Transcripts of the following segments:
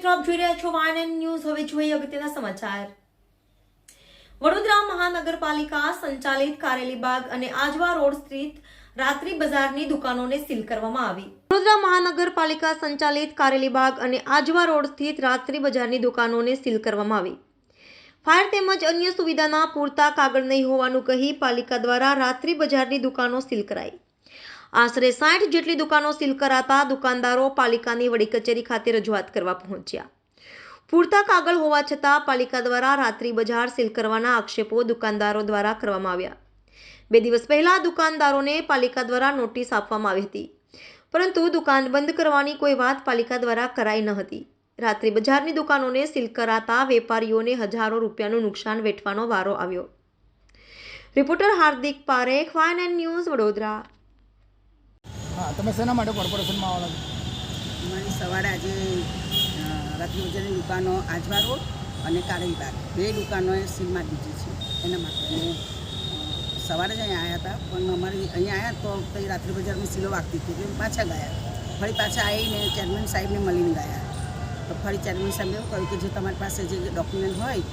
મિત્રો આપ જોઈ રહ્યા છો વાયન ન્યૂઝ. હવે જોઈએ અગત્યના સમાચાર. વડોદરા મહાનગરપાલિકા સંચાલિત કારેલીબાગ અને આજવા રોડ સ્થિત રાત્રિ બજારની દુકાનોને સીલ કરવામાં આવી. વડોદરા મહાનગરપાલિકા સંચાલિત કારેલીબાગ અને આજવા રોડ સ્થિત રાત્રિ બજારની દુકાનોને સીલ કરવામાં આવી. ફાયર તેમજ અન્ય સુવિધાના પૂરતા કાગળ નહીં હોવાનું કહી પાલિકા દ્વારા રાત્રિ બજારની દુકાનો સીલ કરાઈ. આશરે સાઠ જેટલી દુકાનો સીલ કરાતા દુકાનદારો પાલિકાની વડી કચેરી ખાતે રજૂઆત કરવા પહોંચ્યા. પૂરતા કાગળ હોવા છતાં પાલિકા દ્વારા રાત્રિ બજાર સીલ કરવાના આક્ષેપો દુકાનદારો દ્વારા કરવામાં આવ્યા. બે દિવસ પહેલા દુકાનદારોને પાલિકા દ્વારા નોટિસ આપવામાં આવી હતી. પરંતુ દુકાન બંધ કરવાની કોઈ વાત પાલિકા દ્વારા કરાઈ ન હતી. રાત્રિ બજારની દુકાનોને સીલ કરાતા વેપારીઓને હજારો રૂપિયાનું નુકસાન વેઠવાનો વારો આવ્યો. રિપોર્ટર હાર્દિક પારેખ વાયન એન્ડ ન્યૂઝ વડોદરા. હા, તમે શેના માટે કોર્પોરેશનમાં આવવાના અમારી સવારે આજે રત્નજની દુકાનો આજવા રોડ અને કારેલીબાગ બે દુકાનોએ સીલમાં દીધી છે. એના માટે અને સવારે જ અહીંયા આવ્યા હતા. પણ અમારી અહીંયા આવ્યા તો કંઈ રાત્રિ બજારમાં સીલો વાગતી હતી. એટલે પાછા ગયા. ફરી પાછા આવીને ચેરમેન સાહેબને મળીને ગયા. તો ફરી ચેરમેન સાહેબે એવું કહ્યું કે જે તમારી પાસે જે ડોક્યુમેન્ટ હોય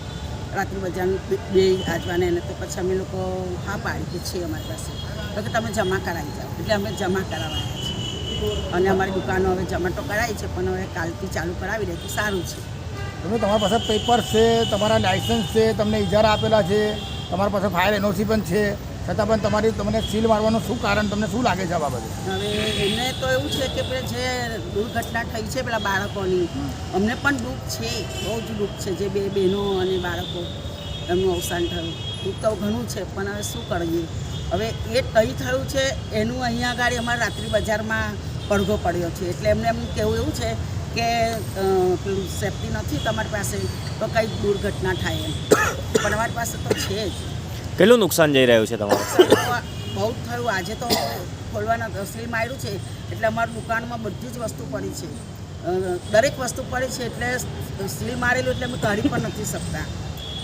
રાત્રિ બજારનું બે- આજવાને એને તો પછી અમે લોકો હા પાડી કે છે અમારી પાસે. તો કે તમે જમા કરાવી જાઓ. એટલે અમે જમા કરાવવાના છીએ. અને અમારી દુકાનો હવે જમા તો કરાવી છે, પણ હવે કાલથી ચાલુ કરાવી દે તો સારું છે. તમે તમારી પાસે પેપર છે, તમારા લાઇસન્સ છે, તમને ઇજારા આપેલા છે, તમારી પાસે ફાયર એનઓસી પણ છે. છતાં પણ તમારી તમને સીલ મારવાનું શું કારણ, તમને શું લાગે છે આ બાબતે? હવે એમને તો એવું છે કે પેલા જે દુર્ઘટના થઈ છે પેલા બાળકોની, અમને પણ દુઃખ છે, બહુ જ દુઃખ છે જે બે બહેનો અને બાળકો, એમનું અવસાન થયું. દુઃખ તો ઘણું છે, પણ હવે શું કરીએ? હવે એ કઈ થયું છે, એનું અહીંયા આગળ અમારા રાત્રિ બજારમાં પડઘો પડ્યો છે. એટલે એમને એમ કહેવું એવું છે કે પેલું સેફટી નથી તમારી પાસે, તો કંઈક દુર્ઘટના થાય એમ. પણ અમારી પાસે તો છે જ. કેટલું નુકસાન જઈ રહ્યું છે તમારું? બહુ થયું આજે તો ખોલવાના તસલી માર્યું છે, એટલે અમારી દુકાનમાં બધી જ વસ્તુ પડી છે. દરેક વસ્તુ પડી છે, એટલે સ્લીમ મારેલું એટલે અમે કાઢી પણ નથી શકતા.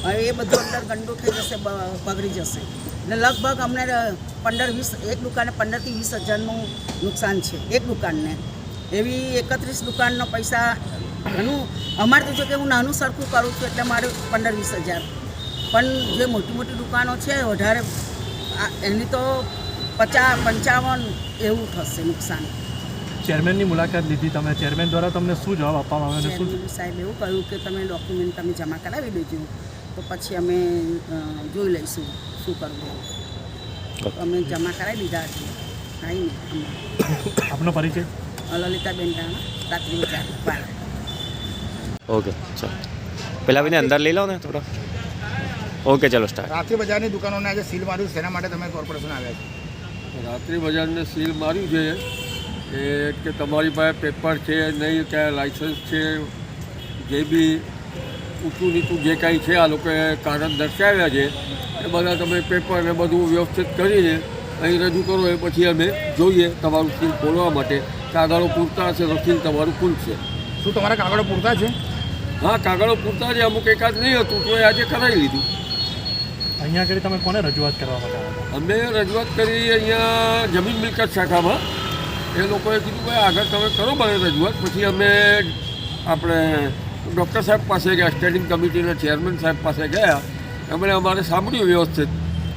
હવે એ બધું અંદર ગંદુ થઈ જશે બગડી જશે. એટલે લગભગ અમને પંદર વીસ, એક દુકાને પંદરથી વીસ હજારનું નુકસાન છે, એક દુકાનને. એવી એકત્રીસ દુકાનનો પૈસા ઘણું, અમારે તો જો કે હું નાનું સરખું કરું છું, એટલે મારે પંદર વીસ હજાર. પણ જે મોટી મોટી દુકાનો છે વધારે આ એની તો પચાસ પંચાવન એવું થશે નુકસાન. ચેરમેનની મુલાકાત લીધી તમે. ચેરમેન દ્વારા તમને શું જવાબ આપવામાં આવ્યો શું સાહેબ એવું કહ્યું કે તમે ડોક્યુમેન્ટ તમે જમા કરાવી દેજો. તો પછી અમે જોઈ લઈશું શું કરવું તો અમે જમા કરાવી દીધા છે. કાંઈ નહીં આપનો પરિચય? લલિતાબેન રાત્રિ ઓકે ચલો. પહેલાં ભાઈને અંદર લઈ લો ને થોડો. ઓકે ચલો સ્ટાર્ટ રાત્રિ બજારની દુકાનોને આજે સીલ માર્યું શેના માટે તમે કોર્પોરેશન આવ્યા છો? રાત્રિ બજારને સીલ માર્યું છે એ કે તમારી પાસે પેપર છે નહીં ક્યાં લાઇસન્સ છે જે બી ઊંચું નીચું જે કાંઈ છે આ લોકોએ કારણ દર્શાવ્યા છે એ બધા તમે પેપર ને બધું વ્યવસ્થિત કરીને અહીં રજૂ કરો એ પછી અમે જોઈએ તમારું સીલ ખોલવા માટે. કાગળો પૂરતા હશે તો સીલ તમારું ખુલશે. શું તમારા કાગળો પૂરતા છે? હા કાગળો પૂરતા છે અમુક એકાદ નહીં હતું તો એ આજે કરાવી લીધું. અહીંયા આગળ તમે કોને રજૂઆત કરવા માટે અમે રજૂઆત કરી અહીંયા જમીન મિલકત શાખામાં. એ લોકોએ કીધું કે આગળ તમે કરો મારે રજૂઆત. પછી અમે આપણે ડૉક્ટર સાહેબ પાસે ગયા, સ્ટેન્ડિંગ કમિટીના ચેરમેન સાહેબ પાસે ગયા. એમણે અમારે સાંભળ્યું વ્યવસ્થિત.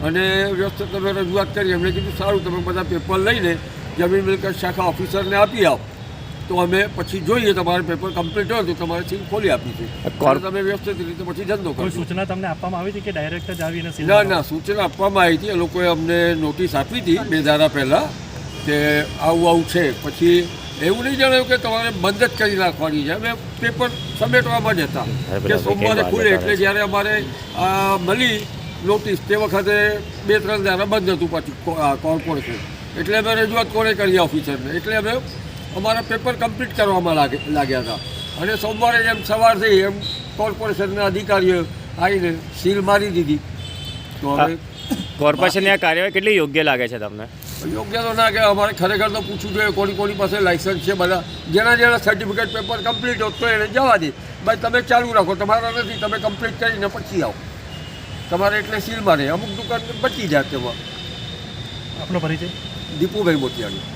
અને વ્યવસ્થિત તમે રજૂઆત કરી. એમણે કીધું, સારું, તમે બધા પેપર લઈને જમીન મિલકત શાખા ઓફિસરને આપી આવો. તો અમે પછી જોઈએ તમારે પેપર કમ્પ્લીટ હોય તો તમારે સીલ ખોલી આપીશું તમે વ્યવસ્થિત રીતે પછી ધંધો કરો સૂચના તમને આપવામાં આવી હતી કે ડાયરેક્ટ જ આવીને ના ના સૂચના આપવામાં આવી હતી. એ લોકોએ અમને નોટિસ આપી હતી બે ધારા પહેલાં કે આવું આવું છે. પછી એવું નહીં જણાવ્યું કે તમારે બંધ જ કરી નાખવાની છે. અમે પેપર સમેટવામાં જ હતા કે સોમવારે ખુલે એટલે જ્યારે અમારે આ મળી નોટિસ તે વખતે બે ત્રણ ધારા બંધ હતું પાછું કોર્પોરેશન એટલે અમે રજૂઆત કોને કરી ઓફિસરને એટલે અમે અમારા પેપર કમ્પ્લીટ કરવામાં લાગે લાગ્યા હતા. અને સોમવારે જેમ સવાર થઈ એમ કોર્પોરેશનના અધિકારીઓ આવીને સીલ મારી દીધી. તો હવે કોર્પોરેશનની આ કાર્યવાહી કેટલી યોગ્ય લાગે છે તમને? યોગ્ય તો ના કે અમારે ખરેખર તો પૂછવું જોઈએ કોની કોની પાસે લાઇસન્સ છે બધા. જેના જેના સર્ટિફિકેટ પેપર કમ્પ્લીટ હોત તો એને જવા દે. ભાઈ તમે ચાલુ રાખો. તમારા નથી. તમે કમ્પ્લીટ કરીને પછી આવો. તમારે એટલે સીલ મારે. અમુક દુકાન બચી જાય તેમાં. આપનો પરિચય? દીપુભાઈ મોતિયાણી.